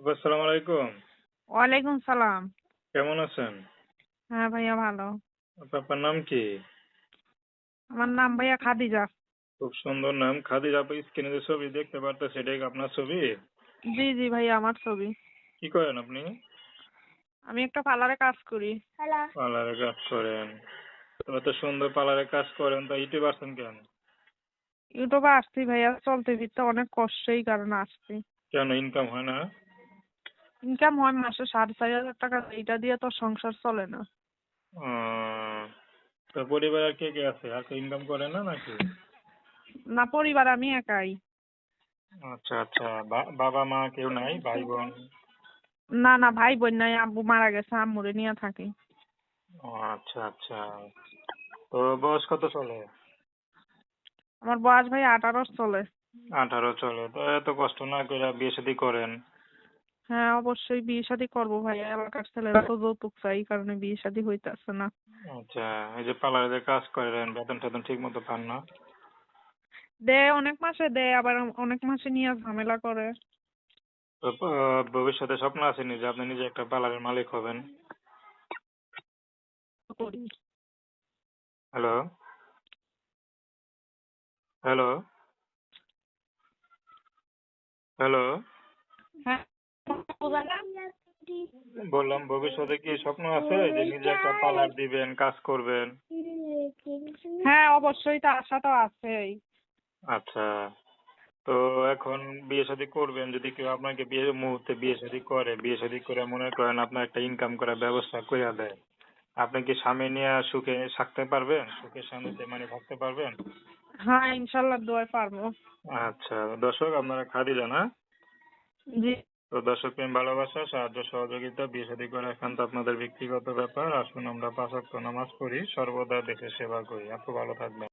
আসসালামু আলাইকুম। ওয়ালাইকুম সালাম। কেমন আছেন? হ্যাঁ ভাইয়া ভালো। আপনার নাম কি? আমার নাম ভাইয়া খাদিজা। খুব সুন্দর নাম। খাদিজা আপু স্ক্রিনে যে ছবি দেখতে পারতো সেটাই কি আপনার ছবি? জি জি ভাইয়া আমার ছবি। কি করেন আপনি? আমি একটা পার্লারে কাজ করি। পার্লারে কাজ করেন। তো সুন্দর পার্লারে কাজ করেন তা ইউটিউব আসছেন কেন? ইউটিউবে আসছি ভাইয়া চলতে ফিরতে অনেক কষ্ট এই কারণে আসছি। কেন ইনকাম হয় না? ইনকাম হয় মাসে সাড়ে চার হাজার টাকা এইটা দিয়ে তো সংসার চলে না। তো পরিবার কে কে আছে? আর কেউ ইনকাম করে না নাকি? না পরিবার আমি একাই। আচ্ছা আচ্ছা বাবা মা কেউ নাই? ভাই বোন? না না ভাই বোন নাই আব্বু মারা গেছে আম্মুরে নিয়ে থাকি। আচ্ছা আচ্ছা। তো বয়স কত চলে? আমার বয়স ভাই আঠারো চলে। আঠারো চলে। তো এত কষ্ট না করে বিয়ে শাদী করেন? হ্যাঁ অবশ্যই বিয়ে শাদী করব ভাইয়া। এলাকার ছেলেরা তো যৌতুক চাই এই কারণে বিয়ে শাদী হইতাছে না। আচ্ছা এই যে পার্লারে কাজ করেন বেতন টেতন ঠিক মতো পান না? দেয় অনেক মাসে দেয় আবার অনেক মাসে নিয়ে ঝামেলা করে। ভবিষ্যতে স্বপ্ন আছে নি যে আপনি নিজে একটা পার্লারের মালিক হবেন। হ্যালো? হ্যালো? হ্যালো? হ্যাঁ বললাম ভবিষ্যতে কি স্বপ্ন আছে যে নিজে একটা পার্লার দিবেন কাজ করবেন? হ্যাঁ অবশ্যই তো আশা তো আছেই। আচ্ছা। তো এখন বিয়ে শাদী করবেন যদি কেউ আপনাকে বিয়ে মুহূর্তে বিয়ে শাদী করে বিয়ে শাদী করে মনে করেন আপনার একটা ইনকাম করার ব্যবস্থা করে দেয়। আপনি কি স্বামী নিয়ে সুখে থাকতে পারবেন? সুখে শান্তিতে মানে থাকতে পারবেন? হ্যাঁ ইনশাল্লাহ দোয়াই পারব। আচ্ছা দর্শক আপনারা খাদিজা না জি। তো দর্শক প্রেম ভালোবাসা, সাহায্য, সহযোগিতা, বিয়ে করে এখন তো আপনাদের ব্যক্তিগত ব্যাপার। আসুন আমরা পাঁচ নামাজ পড়ি, সর্বদা দেশের সেবা করি। আপু, ভালো থাকবেন।